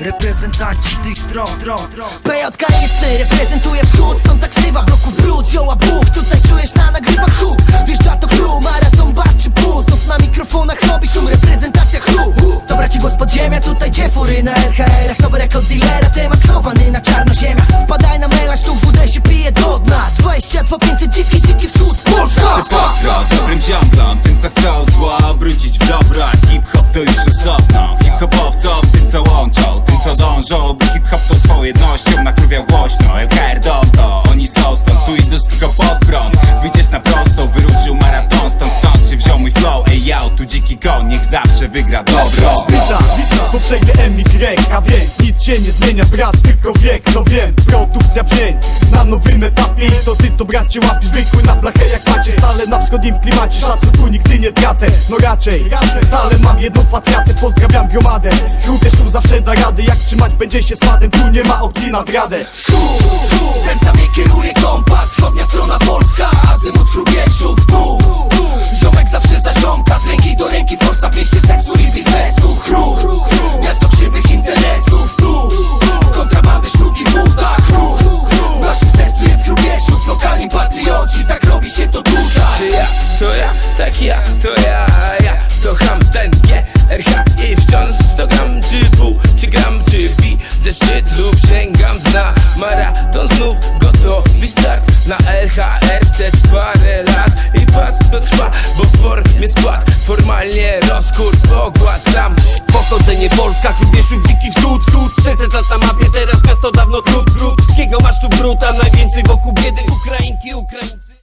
Reprezentanci tych stron, stron, stron. PJK jest reprezentuje wschód Stąd tak sywa bloku brud, zioła buch. Tutaj czujesz na nagrywach huk. Wjeżdża to crew, maraton, bar czy bus Znów na mikrofonach robi szum, reprezentacja chlu Dobra ci głos podziemia, tutaj gdzie fury na LHR-ach Nowy rekord dealera, temat chowany na czarno ziemia Wpadaj na melanż, tu WD się pije do dna. 22 500, dziki, dziki wschód, Polska! Polska, dobrym ziomblom Tym co chcą zła obrócić w dobra. Hip-hop to już osobno to swoją jednością Nakrywiał głośno, LKR dom to Oni są stąd, tu idę tylko pod prąd. Wyjdziesz na prostą, wyruszył maraton Stąd stąd. Się wziął mój flow? Ej yo, tu dziki koń, niech zawsze wygra dobro. Witam, witam, po przejdzie MY, a więc się nie zmienia, brat, tylko wiek, no wiem, produkcja brzmień. Na nowym etapie i to ty to bracie łapisz zwykły na blachę jak macie. Stale na wschodnim klimacie, szacunku nigdy nie tracę. No raczej, stale mam jedną facjatę, pozdrawiam gromadę. Rudyszów zawsze da rady, jak trzymać będzie się Tu nie ma opcji na zdradę. Wschód, serca mnie kieruje kompas Wschodnia strona Polska, azymut Hrubieszów Pół, ziomek zawsze za ziomka Z ręki do ręki forsa w mieście seksu i biznesu tak ja, to ja, ja To ham ten RH i wciąż 100 gram. Czy pół, czy gram czy wi Ze szczytów sięgam dna Maraton znów gotowy start. Na LHR wstecz parę lat I pas to trwa, bo w formie skład Formalnie rozkurs ogłaszam Pochodzenie Polska, Hrubieszów, dziki wschód, wschód 600 lat na mapie, teraz miasto dawno trud, trud Wszystkiego masz tu brud, a najwięcej wokół biedy Ukrainki, Ukraińcy